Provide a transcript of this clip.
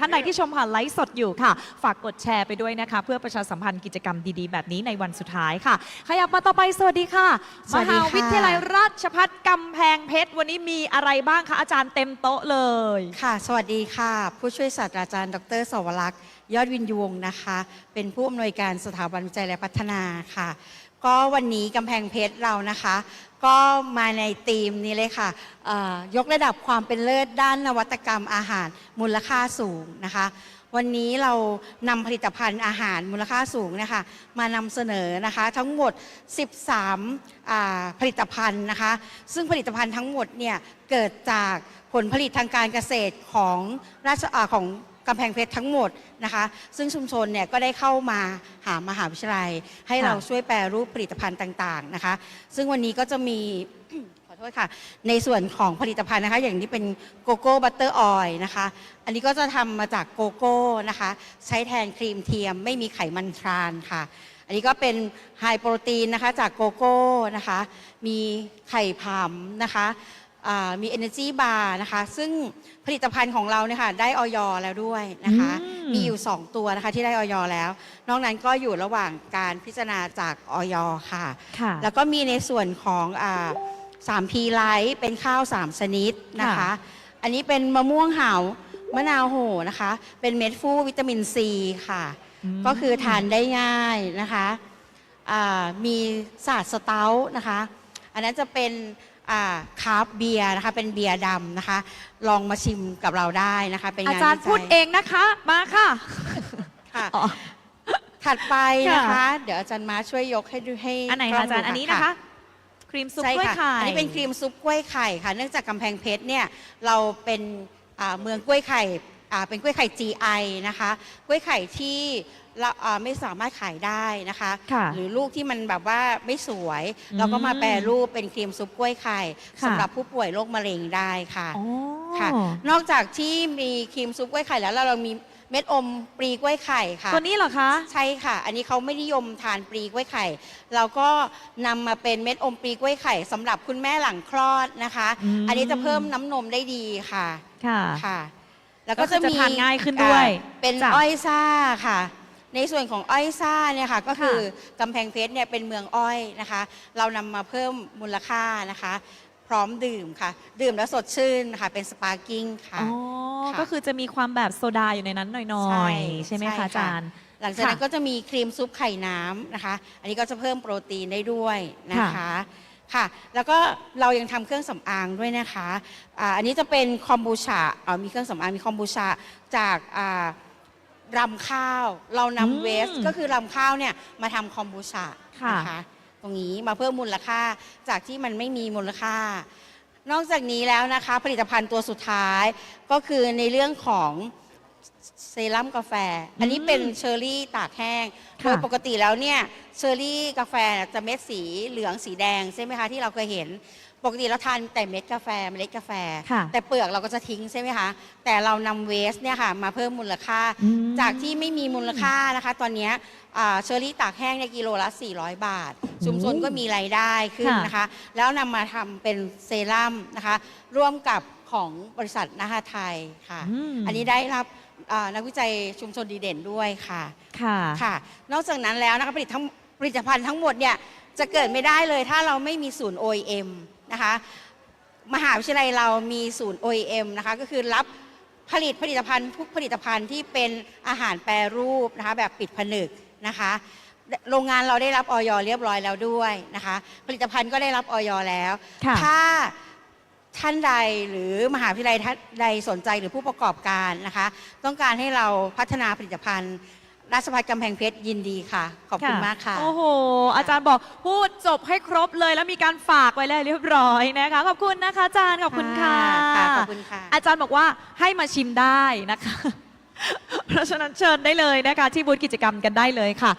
ท่านใดที่ชมผ่านไลฟ์สดอยู่ค่ะ ฝากกดแชร์ไปด้วยนะคะ เพื่อประชาสัมพันธ์กิจกรรมดีๆ แบบนี้ในวันสุดท้ายค่ะ ขยับมาต่อไปสวัสดีค่ะสวัมสดีหาค่ะ วิทยาลัยราชภัฏกำแพงเพชร วันนี้มีอะไรบ้างคะอาจารย์เต็มโต๊ะเลย ค่ะ สวัสดีค่ะ ผู้ช่วยศาสตราจารย์ ดรสวรักษ์ ยอดวินยวงศ์นะคะ เป็นผู้อำนวยการสถาบันวิจัยและพัฒนาค่ะ ก็วันนี้กำแพงเพชรเรานะคะ ก็มาในธีมนี้เลยค่ะยกระดับความเป็นเลิศด้านนวัตกรรมอาหารมูลค่าสูงนะคะ วันนี้เรานำผลิตภัณฑ์อาหารมูลค่าสูงนะคะมานำเสนอนะคะทั้งหมด 13อ่าผลิตภัณฑ์นะคะ ซึ่งผลิตภัณฑ์ทั้งหมดเนี่ยเกิดจากผลผลิตทางการเกษตรของราชอาของ กำแพงเพชรทั้งหมดนะคะ ซึ่งชุมชนเนี่ยก็ได้เข้ามาหามหาวิทยาลัย ให้ค่ะเราช่วยแปรรูปผลิตภัณฑ์ต่างๆนะคะ ซึ่งวันนี้ก็จะมี ขอโทษค่ะ ในส่วนของผลิตภัณฑ์นะคะ อย่างนี้เป็นโกโก้บัตเตอร์ออยนะคะ อันนี้ก็จะทำมาจากโกโก้นะคะ ใช้แทนครีมเทียม ไม่มีไขมันทรานค่ะ อันนี้ก็เป็นไฮโปรตีนนะคะจากโกโก้นะคะ มีไข่ผำนะคะอ่า มี Energy Bar นะคะ ซึ่งผลิตภัณฑ์ของเราเนี่ยค่ะได้ออยแล้วด้วยนะคะ อืม มีอยู่ 2 ตัวนะคะที่ได้ออยแล้ว นอกนั้นก็อยู่ระหว่างการพิจารณาจากออยค่ะ ค่ะ แล้วก็มีในส่วนของอ่าสามพีไลท์เป็นข้าวสามชนิดนะคะ ค่ะ อันนี้เป็นมะม่วงหาวมะนาวโหนะคะ เป็นเม็ดฟูวิตามินซีค่ะ ม ก็คือทานได้ง่ายนะคะอ่ามีศาสตร์สเตาท์นะคะ อันนั้นจะเป็นอ่า คาร์บเบียร์นะคะเป็นเบียร์ดำนะคะ ลองมาชิมกับเราได้นะคะ เป็นอางานจารย์วิจัพูดเองนะคะ มาค่ะค่ะอ๋อถัดไปนะค่ะคะ เดี๋ยวอาจารย์มาช่วยยกให้ดูให้อันไหนกล้คะอาจารย์ดูอันนี้นะคะครีมซุปใช่กล้วยค่ะไข่อันนี้เป็นครีมซุปกล้วยไข่ค่ะ เนื่องจากกำแพงเพชรเนี่ยเราเป็นอ่าเมืองกล้วยไข่อ่า เป็นกล้วยไข่ GI นะคะ กล้วยไข่ที่เราอ่าไม่สามารถขายได้นะคะ ค่ะหรือลูกที่มันแบบว่าไม่สวย อืม เราก็มาแปรรูปเป็นครีมซุปกล้วยไข่ค่ะสำหรับผู้ป่วยโรคมะเร็งได้ค่ะ อ๋อ ค่ะนอกจากที่มีครีมซุปกล้วยไข่แล้วเรามีเม็ดอมปรีกล้วยไข่ค่ะ ตัวนี้เหรอคะ ใช่ค่ะ อันนี้เขาไม่นิยมทานปลีกล้วยไข่ เราก็นำมาเป็นเม็ดอมปลีกล้วยไข่สำหรับคุณแม่หลังคลอดนะคะ อืม อันนี้จะเพิ่มน้ำนมได้ดีค่ะค่ะ ค่ะ แล้วก็ก็คือจะจะมีทานง่ายขึ้นด้วยอ่าเป็นจ้ะ อ้อยซ่าค่ะ ในส่วนของอ้อยซ่าเนี่ยค่ะก็คือกำแพงเพชรเนี่ยเป็นเมืองอ้อยนะคะ เรานำมาเพิ่มมูลค่านะคะ พร้อมดื่มค่ะ ดื่มแล้วสดชื่นค่ะเป็นสปาร์กิ้งค่ะ อ๋อ ค่ะก็คือจะมีความแบบโซดาอยู่ในนั้นหน่ใช่อยๆ ใช่ไหมใช่คะค่ะ อาจารย์ หลังจากนั้นค่ะก็จะมีครีมซุปไข่น้ำนะคะ อันนี้ก็จะเพิ่มโปรตีนได้ด้วยนะคะ ค่ะ แล้วก็เรายังทำเครื่องสำอางด้วยนะคะอ่าอันนี้จะเป็นคอมบูชาอ่ามีเครื่องสำอางมีคอมบูชาจากอ่ารำข้าว เราอืมนำเวสก็คือรำข้าวเนี่ยมาทำคอมบูชาค่ะนะคะตรงนี้มาเพิ่มมูลค่าจากที่มันไม่มีมูลค่า นอกจากนี้แล้วนะคะ ผลิตภัณฑ์ตัวสุดท้ายก็คือในเรื่องของ เซรั่มกาแฟ อันนี้เป็นเชอร์รี่ตากแห้งค่ะโดยปกติแล้วเนี่ยเชอร์รี่กาแฟจะเม็ดสีเหลืองสีแดงใช่ไหมคะที่เราเคยเห็น ปกติเราทานแต่เม็ดกาแฟเมล็ดกาแฟค่ะแต่เปลือกเราก็จะทิ้งใช่ไหมคะ แต่เรานำเวสเนี่ยค่ะมาเพิ่มมูลค่าอืมจากที่ไม่มีมูลค่านะคะ ตอนเนี้ยอ่าเชอร์รี่ตากแห้งในยกิโลละ 400 บาท ชุมชนก็มีรายได้ขึ้นค่ะนะคะ แล้วนำมาทำเป็นเซรั่มนะคะ ร่วมกับ ของบริษัทนาฮาไทยค่ะ อืม อันนี้ได้รับอ่านักวิจัยชุมชนดีเด่นด้วยค่ะ ค่ะ ค่ะ นอกจากนั้นแล้วนะคะผลิตทั้งผลิตภัณฑ์ทั้งหมดเนี่ยจะเกิดไม่ได้เลยถ้าเราไม่มีศูนย์ OEM นะคะ มหาวิทยาลัยเรามีศูนย์ OEM นะคะก็คือรับผลิตผลิตภัณฑ์ทุกผลิตภัณฑ์ที่เป็นอาหารแปรรูปนะคะแบบปิดผนึกนะคะ โรงงานเราได้รับออยเรียบร้อยแล้วด้วยนะคะ ผลิตภัณฑ์ก็ได้รับออยแล้ว ค่ะ ถ้า ท่านใดหรือมหาวิทยาลัยท่านใดสนใจหรือผู้ประกอบการนะคะ ต้องการให้เราพัฒนาผลิตภัณฑ์ราชภัฏกำแพงเพชรยินดีค่ะ ขอบคุณมากค่ะ โอ้โห อาจารย์บอกพูดจบให้ครบเลย แล้วมีการฝากไว้แล้วเรียบร้อยนะคะ ขอบคุณนะคะอาจารย์ขอบคุณค่ะค่ะขอบคุณค่ะ อาจารย์บอกว่าให้มาชิมได้นะคะ เพราะฉะนั้นเชิญได้เลยนะคะ ที่บูธกิจกรรมกันได้เลยค่ะ